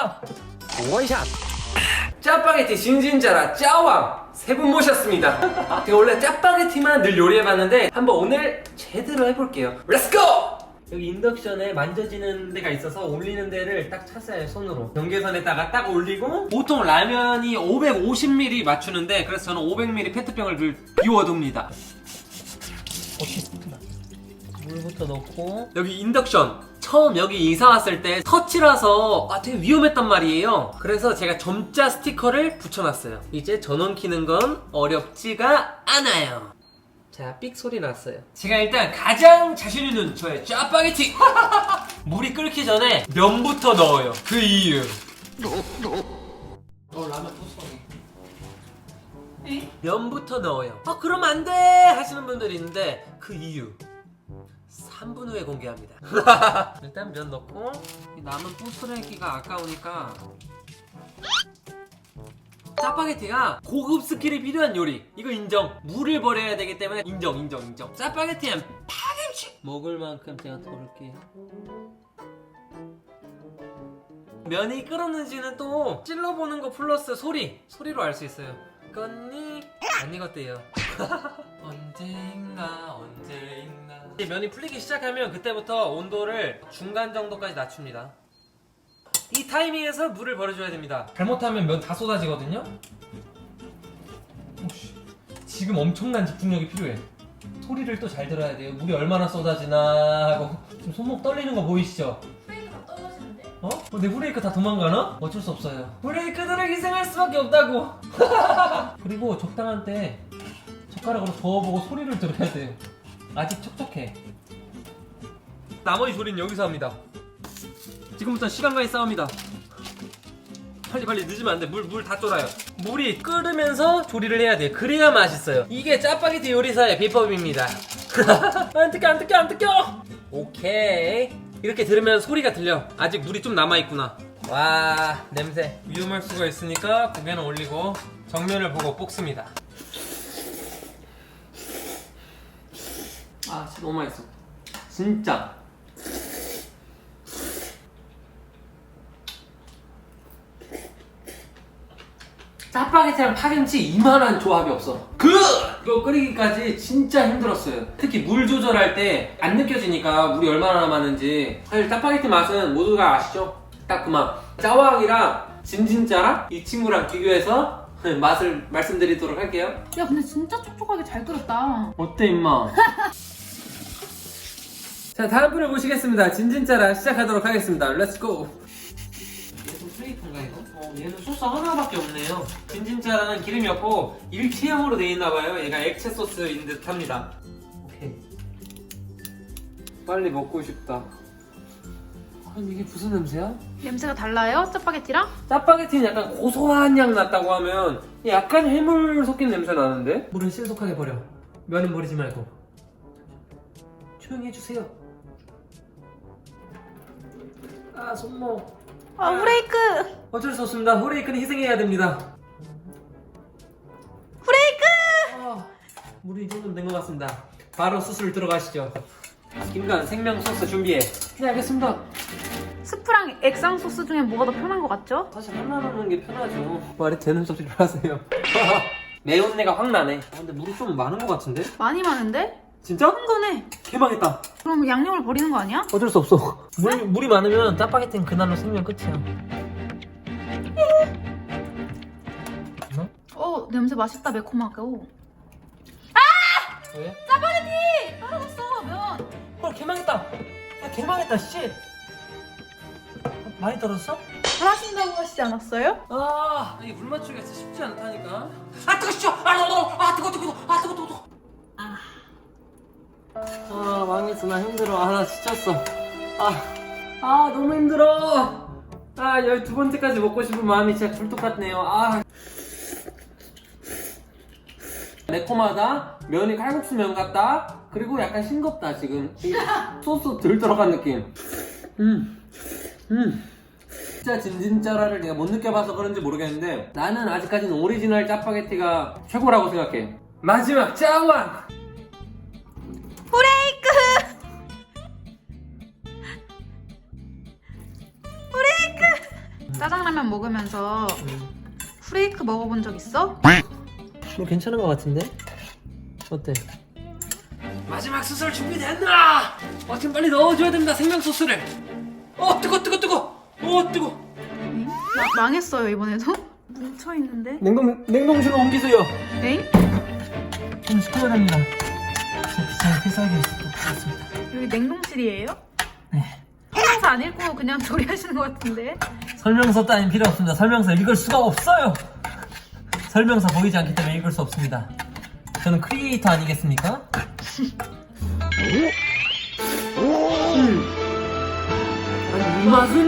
떴다 원샷. 짜파게티 진진짜라 짜왕. 세 분 모셨습니다. 제가 원래 짜파게티만 늘 요리해봤는데 한번 오늘 제대로 해볼게요. 렛츠고! 여기 인덕션에 만져지는 데가 있어서 올리는 데를 딱 찾아요 손으로. 경계선에다가 딱 올리고 보통 라면이 550ml 맞추는데 그래서 저는 500ml 페트병을 늘 비워둡니다. 물부터 넣고. 여기 인덕션 처음 여기 이사 왔을 때 터치라서 아 되게 위험했단 말이에요 그래서 제가 점자 스티커를 붙여놨어요 이제 전원 키는 건 어렵지가 않아요 자, 삑 소리 났어요. 제가 일단 가장 자신 있는 저의 짜파게티! 물이 끓기 전에 면부터 넣어요. 그 이유. 어, 라면 또 쏘네. 면부터 넣어요. 아, 그럼 안 돼! 하시는 분들이 있는데, 그 이유. 3분 후에 공개합니다. 일단 면 넣고, 이 남은 부스러기가 아까우니까, 짜파게티가 고급 스킬이 필요한 요리. 이거 인정. 물을 버려야 되기 때문에 인정 인정 인정. 짜파게티는 파김치! 먹을 만큼 제가 덜을게요. 면이 끓었는지는 또 찔러보는 거 플러스 소리. 소리로 알 수 있어요 껐니? 안 익었대요 언제 익나 언제 익나 이제 면이 풀리기 시작하면 그때부터 온도를 중간 정도까지 낮춥니다 이 타이밍에서 물을 버려줘야 됩니다. 잘못하면 면 다 쏟아지거든요. 오씨, 지금 엄청난 집중력이 필요해. 소리를 또 잘 들어야 돼요. 물이 얼마나 쏟아지나 하고 지금 손목 떨리는 거 보이시죠? 어, 내 브레이크 다 도망가나? 어쩔 수 없어요. 브레이크들을 희생할 수밖에 없다고. 그리고 적당한 때 젓가락으로 저어보고 소리를 들어야 돼요. 아직 촉촉해. 나머지 조리는 여기서 합니다. 지금부터 시간과의 싸움이다. 빨리 빨리 늦으면 안 돼. 물 물 다 쫄아요. 물이 끓으면서 조리를 해야 돼. 그래야 맛있어요. 이게 짜파게티 요리사의 비법입니다. 안 뜯겨 안 뜯겨 안 뜯겨. 오케이. 이렇게 들으면 소리가 들려. 아직 물이 좀 남아 있구나. 와 냄새. 위험할 수가 있으니까 고개는 올리고 정면을 보고 볶습니다. 아 진짜 너무 맛있어. 진짜. 짜파게티랑 파김치 이만한 조합이 없어. 그! 이거 끓이기까지 진짜 힘들었어요. 특히 물 조절할 때 안 느껴지니까 물이 얼마나 남았는지. 사실 짜파게티 맛은 모두가 아시죠? 딱 그만. 짜왕이랑 진진짜랑 이 친구랑 비교해서 맛을 말씀드리도록 할게요. 야 근데 진짜 촉촉하게 잘 끓였다. 어때 임마? 자 다음 분을 모시겠습니다. 진진짜랑 시작하도록 하겠습니다. 렛츠고. 얘는 소스 하나밖에 없네요. 진진짜라는 기름이 없고 일체형으로 돼 있나봐요. 얘가 액체 소스인 듯합니다. 오케이. 빨리 먹고 싶다. 아니 이게 무슨 냄새야? 냄새가 달라요? 짜파게티랑? 짜파게티는 약간 고소한 향 났다고 하면 약간 해물 섞인 냄새 나는데? 물은 신속하게 버려. 면은 버리지 말고. 조용히 해주세요. 아 손목. 아 후레이크! 어쩔 수 없습니다. 후레이크는 희생해야 됩니다. 후레이크! 아, 물이 이 정도 된것 같습니다. 바로 수술 들어가시죠. 김간 생명 소스 준비해. 네 알겠습니다. 스프랑 액상 소스 중에 뭐가 더 편한 것 같죠? 사실 하나 넣는 게 편하죠. 말이 되는 소리를 하세요. 매운 내가 확 나네. 아, 근데 물이 좀 많은 것 같은데? 많이 많은데? 진짜? 한 거네. 개망했다. 그럼 양념을 버리는 거 아니야? 어쩔 수 없어. 물, 물이 많으면 짜파게티는 그날로 생명 끝이야. 어 냄새 맛있다 매콤하고. 왜? 짜파게티! 떨어졌어 면. 헐 개망했다. 야 개망했다 씨. 많이 떨어졌어? 잘하신다고 하시지 않았어요? 아 이게 물 맞추기가 진짜 쉽지 않다니까. 아 뜨거 씨. 아 뜨거 아 뜨거 뜨거 아 뜨거 아 망했어 나 힘들어. 아 나 지쳤어. 아, 아 너무 힘들어. 아 열두 번째까지 먹고 싶은 마음이 진짜 굴뚝 같네요. 아. 매콤하다? 면이 칼국수 면 같다? 그리고 약간 싱겁다 지금. 이 소스 덜 들어간 느낌. 음, 음. 진짜 진진짜라를 내가 못 느껴봐서 그런지 모르겠는데 나는 아직까지는 오리지널 짜파게티가 최고라고 생각해. 마지막 짜왕 후레 짜장라면 먹으면서 후레이크 먹어본 적 있어? 뭐 괜찮은 것 같은데? 어때? 마지막 수술 준비됐나? 어 지금 빨리 넣어줘야 됩니다 생명 소스를 어 뜨거 뜨거 뜨거 어 뜨거 에잉? 마- 망했어요 이번에도? 뭉쳐있는데? 냉동 냉동실로 옮기세요 에잉? 좀 시켜야 됩니다 진짜 비싼 필살기 있습니다 여기 냉동실이에요? 네 설명서 안 읽고 그냥 조리하시는 것 같은데? 설명서 따윈 필요 없습니다 설명서 읽을 수가 없어요 설명서 보이지 않기 때문에 읽을 수 없습니다 저는 크리에이터 아니겠습니까? 아니 이 맛은?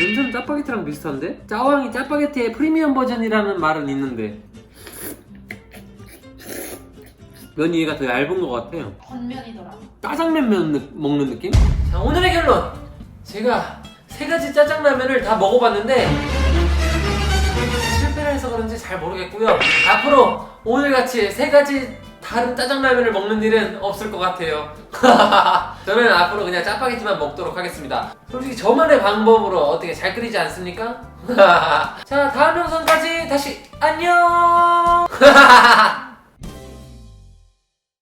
냄새는 짜파게티랑 비슷한데? 짜왕이 짜파게티의 프리미엄 버전이라는 말은 있는데 면 위가 더 얇은 것 같아요 겉면이더라 짜장면 면 느- 먹는 느낌? 자 오늘의 결론 제가 세 가지 짜장라면을 다 먹어봤는데 실패를 해서 그런지 잘 모르겠고요. 앞으로 오늘같이 세 가지 다른 짜장라면을 먹는 일은 없을 것 같아요. 저는 앞으로 그냥 짜파게티만 먹도록 하겠습니다. 솔직히 저만의 방법으로 어떻게 잘 끓이지 않습니까? 자 다음 영상까지 다시 안녕